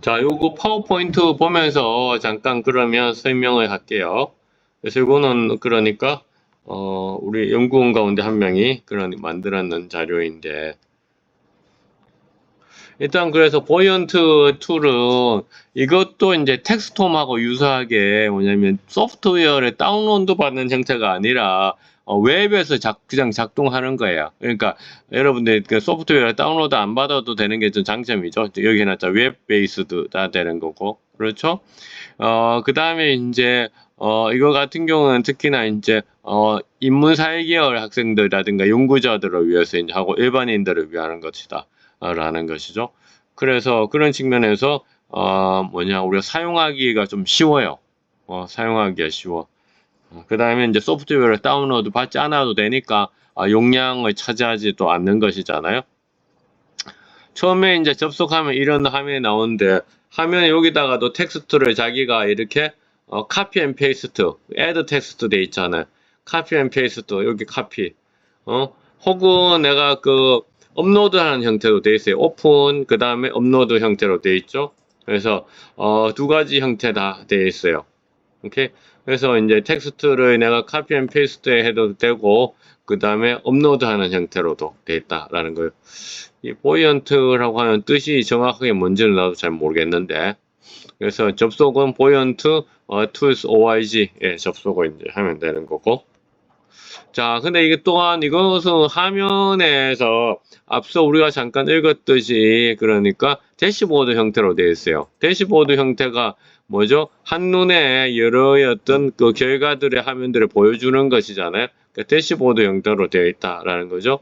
자, 요거 파워포인트 보면서 잠깐 그러면 설명을 할게요. 그래서 이거는 그러니까 어, 우리 연구원 가운데 한 명이 그런 만들었는 자료인데 일단 그래서 보이언트 툴은 이것도 이제 텍스톰하고 유사하게 뭐냐면 소프트웨어를 다운로드 받는 형태가 아니라 어, 웹에서 작, 그냥 작동하는 거예요. 그러니까 여러분들 그 소프트웨어 다운로드 안 받아도 되는 게 좀 장점이죠. 여기 해놨자 웹 베이스드 다 되는 거고. 그렇죠? 어, 그 다음에 이제 어, 이거 같은 경우는 특히나 이제 어, 인문 사회 계열 학생들이라든가 연구자들을 위해서 이제 하고 일반인들을 위한 것이다. 어, 라는 것이죠. 그래서 그런 측면에서 어, 뭐냐 우리가 사용하기가 좀 쉬워요. 어, 사용하기가 쉬워. 그 다음에 이제 소프트웨어를 다운로드 받지 않아도 되니까 아, 용량을 차지하지도 않는 것이잖아요. 처음에 이제 접속하면 이런 화면이 나오는데 화면에 여기다가도 텍스트를 자기가 이렇게 어, 카피 앤 페이스트, 애드 텍스트 돼 있잖아요. 카피 앤 페이스트 여기 카피. 어? 혹은 내가 그 업로드하는 형태로 돼 있어요. 오픈 그 다음에 업로드 형태로 돼 있죠. 그래서 어, 두 가지 형태 다 돼 있어요. 오케이. 그래서 이제 텍스트를 내가 카피 앤 페이스트 해도 되고 그 다음에 업로드하는 형태로도 돼 있다라는 거예요. 이 보이언트라고 하는 뜻이 정확하게 뭔지는 나도 잘 모르겠는데 그래서 접속은 보이언트 어, tools org에 접속을 이제 하면 되는 거고 자 근데 이게 또한 이것은 화면에서 앞서 우리가 잠깐 읽었듯이 그러니까 대시보드 형태로 되어 있어요. 대시보드 형태가 뭐죠? 한눈에 여러 어떤 그 결과들의 화면들을 보여주는 것이잖아요. 그러니까 대시보드 형태로 되어 있다라는 거죠.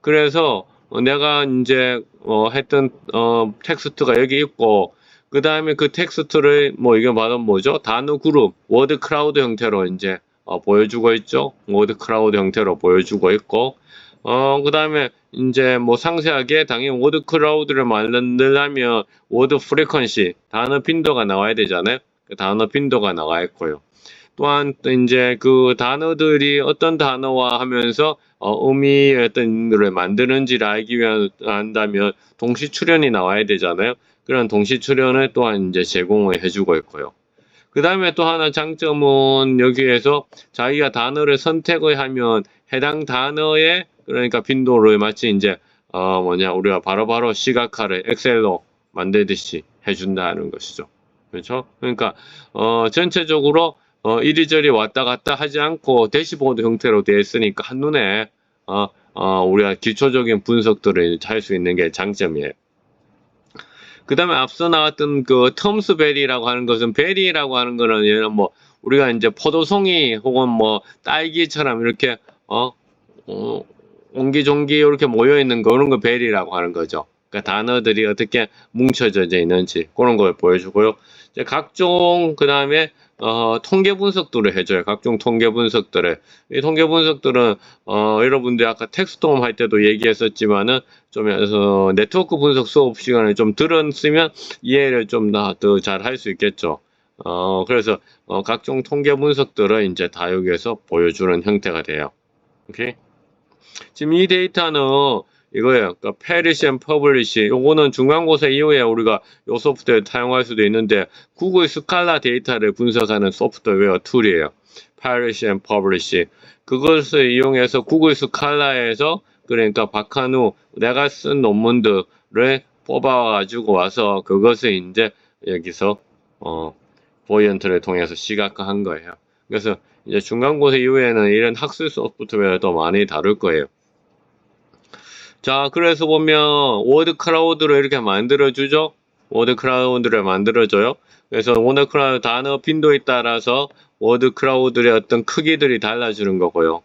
그래서 내가 이제 어 했던 어 텍스트가 여기 있고 그 다음에 그 텍스트를 뭐 이게 바로 뭐죠? 단어 그룹 워드 클라우드 형태로 이제 어 보여주고 있죠. 워드 클라우드 형태로 보여주고 있고 어, 그 다음에, 이제 뭐 상세하게 당연히 워드 클라우드를 만들려면 워드 프리퀀시, 단어 빈도가 나와야 되잖아요. 그 단어 빈도가 나와 있고요. 또한 또 이제 그 단어들이 어떤 단어와 하면서 어, 의미 어떤 를 만드는지를 알기 위한 한다면 동시 출연이 나와야 되잖아요. 그런 동시 출연을 또한 이제 제공을 해주고 있고요. 그 다음에 또 하나 장점은 여기에서 자기가 단어를 선택을 하면 해당 단어의 그러니까 빈도를 마치 이제 어 뭐냐 우리가 바로 바로 시각화를 엑셀로 만들듯이 해준다는 것이죠. 그렇죠? 그러니까 어 전체적으로 어 이리저리 왔다 갔다 하지 않고 대시보드 형태로 되어 있으니까 한눈에 어, 어 우리가 기초적인 분석들을 할 수 있는 게 장점이에요. 그 다음에 앞서 나왔던 그 텀스 베리라고 하는 것은 베리라고 하는 거는 얘는 뭐 우리가 이제 포도송이 혹은 뭐 딸기처럼 이렇게 어, 어 옹기종기 이렇게 모여 있는 그런 거 베리라고 하는 거죠. 그러니까 단어들이 어떻게 뭉쳐져 있는지 그런 걸 보여주고요. 이제 각종 그 다음에 어, 통계 분석들을 해줘요. 각종 통계 분석들을. 이 통계 분석들은, 어, 여러분들 아까 텍스트홈 할 때도 얘기했었지만은, 좀, 어, 네트워크 분석 수업 시간에 좀 들었으면 이해를 좀 더 잘 할 수 있겠죠. 어, 그래서, 어, 각종 통계 분석들을 이제 다 여기에서 보여주는 형태가 돼요. 오케이? 지금 이 데이터는 이거예요. 그러니까 페리시 앤 퍼블리시. 요거는 중간고사 이후에 우리가 요 소프트웨어 사용할 수도 있는데 구글 스칼라 데이터를 분석하는 소프트웨어 툴이에요. 페리시 앤 퍼블리시. 그것을 이용해서 구글 스칼라에서 그러니까 박한우 내가 쓴 논문들을 뽑아가지고 와서 그것을 이제 여기서 어 보이언트를 통해서 시각화한 거예요. 그래서 이제 중간고사 이후에는 이런 학술 소프트웨어를 더 많이 다룰 거예요. 자, 그래서 보면 워드 클라우드를 이렇게 만들어주죠. 워드 클라우드를 만들어줘요. 그래서 워드 클라우드 단어 빈도에 따라서 워드 클라우드의 어떤 크기들이 달라지는 거고요.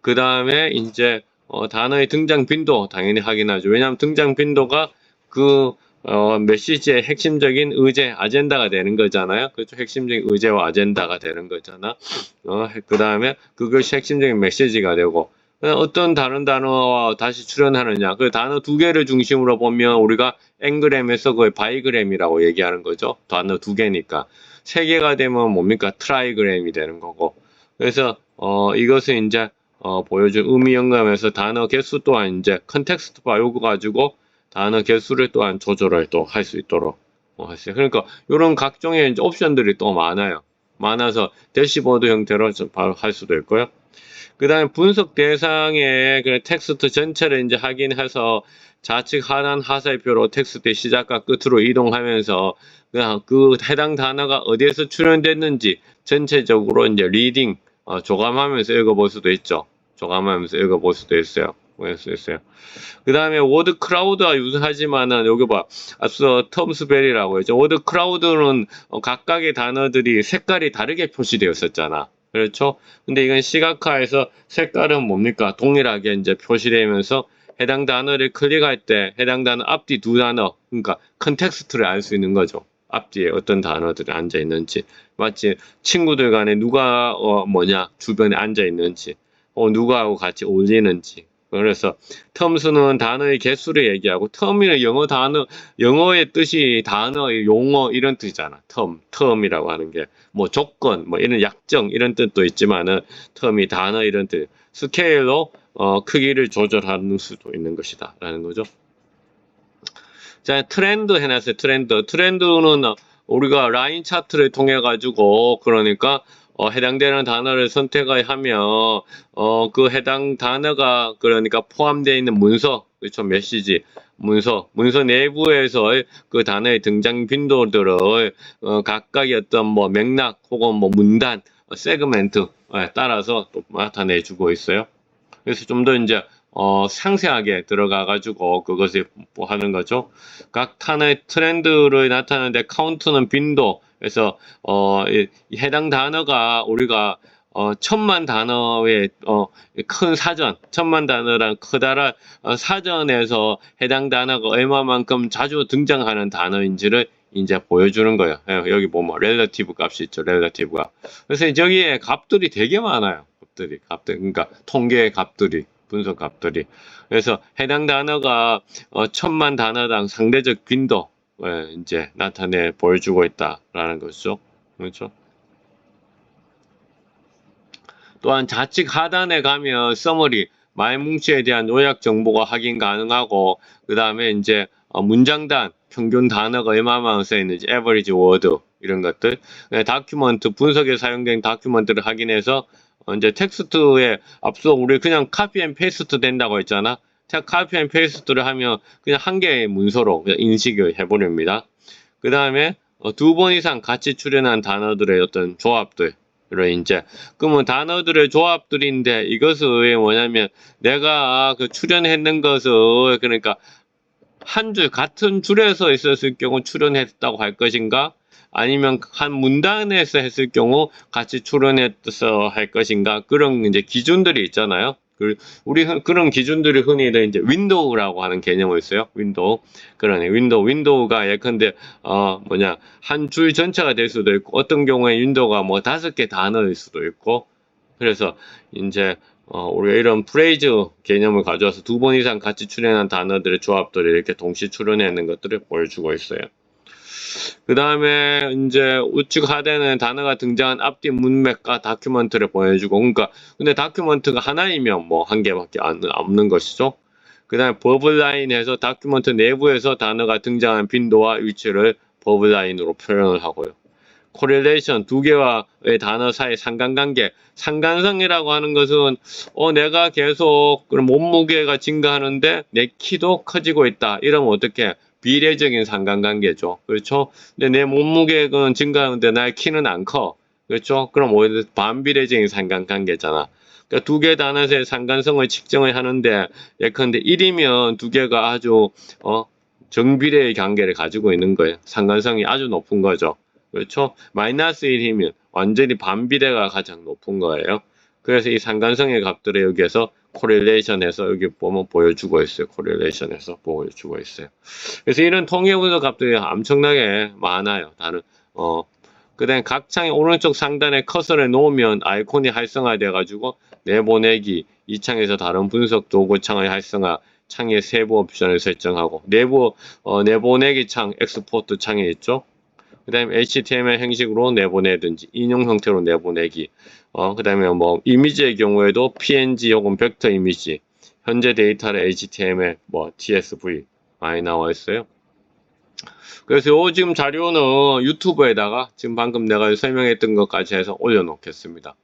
그 다음에 이제 어, 단어의 등장 빈도 당연히 확인하죠. 왜냐하면 등장 빈도가 그 어, 메시지의 핵심적인 의제, 아젠다가 되는 거잖아요. 그렇죠. 핵심적인 의제와 아젠다가 되는 거잖아. 어, 그 다음에 그것이 핵심적인 메시지가 되고, 어떤 다른 단어와 다시 출연하느냐. 그 단어 두 개를 중심으로 보면 우리가 앵그램에서 그걸 바이그램이라고 얘기하는 거죠. 단어 두 개니까. 세 개가 되면 뭡니까? 트라이그램이 되는 거고. 그래서, 어, 이것을 이제, 어, 보여준 의미 연감에서 단어 개수 또한 이제 컨텍스트 바 요구 가지고 단어 개수를 또한 조절을 또 할 수 있도록 어, 했어요. 그러니까 이런 각종의 옵션들이 또 많아요. 많아서 대시보드 형태로 좀 바로 할 수도 있고요. 그 다음에 분석 대상의 그 텍스트 전체를 이제 확인해서 좌측 하단 하살표로 텍스트의 시작과 끝으로 이동하면서 그냥 그 해당 단어가 어디에서 출연됐는지 전체적으로 이제 리딩 어, 조감하면서 읽어볼 수도 있죠. 조감하면서 읽어볼 수도 있어요. 볼수 있어요. 그 다음에 워드 크라우드와 유사하지만은 여기 봐 앞서 텀스벨이라고 했죠. 워드 크라우드는 어, 각각의 단어들이 색깔이 다르게 표시되었었잖아. 그렇죠? 근데 이건 시각화해서 색깔은 뭡니까? 동일하게 이제 표시되면서 해당 단어를 클릭할 때 해당 단어 앞뒤 두 단어 그러니까 컨텍스트를 알 수 있는 거죠. 앞뒤에 어떤 단어들이 앉아 있는지 마치 친구들 간에 누가 어 뭐냐 주변에 앉아 있는지 어 누가하고 같이 어울리는지 그래서 텀수는 단어의 개수를 얘기하고 텀이는 영어 단어 영어의 뜻이 단어 용어 이런 뜻이잖아. 텀 텀이라고 하는 게 뭐 조건 뭐 이런 약정 이런 뜻도 있지만은 텀이 단어 이런 뜻 스케일로 어, 크기를 조절하는 수도 있는 것이다 라는 거죠. 자 트렌드 해놨어요 트렌드. 트렌드는 우리가 라인 차트를 통해 가지고 그러니까 어, 해당되는 단어를 선택하면 어, 그 해당 단어가 그러니까 포함되어 있는 문서 그렇죠? 메시지 문서 문서 내부에서 그 단어의 등장 빈도들을 어, 각각의 어떤 뭐 맥락 혹은 뭐 문단 어, 세그멘트에 따라서 또 나타내 주고 있어요. 그래서 좀 더 이제 어, 상세하게 들어가 가지고 그것을 뭐 하는 거죠 각 단어의 트렌드를 나타내는데 카운트는 빈도 그래서 어, 이, 해당 단어가 우리가 어, 천만 단어의 어, 큰 사전, 천만 단어란 커다란 어, 사전에서 해당 단어가 얼마만큼 자주 등장하는 단어인지를 이제 보여주는 거예요. 예, 여기 보면 렐러티브 값이 있죠. 렐러티브가. 그래서 저기에 값들이 되게 많아요. 값들이, 값들, 그러니까 통계의 값들이, 분석 값들이. 그래서 해당 단어가 어, 천만 단어당 상대적 빈도, 예, 이제 나타내 보여주고 있다라는 것이죠. 그렇죠? 또한 좌측 하단에 가면 서머리 말뭉치에 대한 요약 정보가 확인 가능하고 그 다음에 이제 어, 문장단 평균 단어가 얼마만 써 있는지 에버리지 워드 이런 것들 네, 다큐먼트 분석에 사용된 다큐먼트를 확인해서 어, 이제 텍스트에 앞서 우리 그냥 카피 앤 페이스트 된다고 했잖아 자, 카피 앤 페이스트를 하면 그냥 한 개의 문서로 인식을 해버립니다. 그 다음에 어, 두번 이상 같이 출연한 단어들의 어떤 조합들. 로 이제 그러면 단어들의 조합들인데 이것은 왜 뭐냐면 내가 그 출연했는 것을 그러니까 한 줄 같은 줄에서 있었을 경우 출연했다고 할 것인가 아니면 한 문단에서 했을 경우 같이 출연했어 할 것인가 그런 이제 기준들이 있잖아요. 그 우리 그런 기준들이 흔히들 이제 윈도우라고 하는 개념을 써요. 윈도우. 그러네. 윈도우. 윈도우가 예컨대 어 뭐냐 한 줄 전체가 될 수도 있고 어떤 경우에 윈도우가 뭐 다섯 개 단어일 수도 있고 그래서 이제 어, 우리가 이런 프레이즈 개념을 가져와서 두 번 이상 같이 출연한 단어들의 조합들을 이렇게 동시 출연하는 것들을 보여주고 있어요. 그 다음에 이제 우측 하단에 단어가 등장한 앞뒤 문맥과 다큐멘트를 보여주고 그러니까 근데 다큐멘트가 하나이면 뭐 한 개밖에 안, 없는 것이죠. 그 다음에 버블라인에서 다큐멘트 내부에서 단어가 등장한 빈도와 위치를 버블라인으로 표현을 하고요. 코렐레이션 두 개와의 단어 사이 상관관계 상관성이라고 하는 것은 어 내가 계속 몸무게가 증가하는데 내 키도 커지고 있다 이러면 어떻게 비례적인 상관관계죠. 그렇죠? 근데 내 몸무게는 증가하는데 나의 키는 안 커. 그렇죠? 그럼 오히려 반비례적인 상관관계잖아. 그러니까 두 개 단어의 상관성을 측정을 하는데 예컨대 1이면 두 개가 아주 어 정비례의 관계를 가지고 있는 거예요. 상관성이 아주 높은 거죠. 그렇죠? 마이너스 1이면 완전히 반비례가 가장 높은 거예요. 그래서 이 상관성의 값들을 여기에서 코렐레이션해서 여기 보면 보여주고 있어요. 코렐레이션해서 보여주고 있어요. 그래서 이런 통계 분석 값들이 엄청나게 많아요. 다른 어 그다음 각 창의 오른쪽 상단에 커서를 놓으면 아이콘이 활성화돼 가지고 내보내기 이 창에서 다른 분석 도구 창의 활성화 창의 세부 옵션을 설정하고 내부 어, 내보내기 창 엑스포트 창에 있죠. 그 다음에 HTML 형식으로 내보내든지 인용 형태로 내보내기. 어, 그 다음에 뭐 이미지의 경우에도 PNG 혹은 벡터 이미지. 현재 데이터를 HTML 뭐 TSV 많이 나와 있어요. 그래서 요 지금 자료는 유튜브에다가 지금 방금 내가 설명했던 것까지 해서 올려놓겠습니다.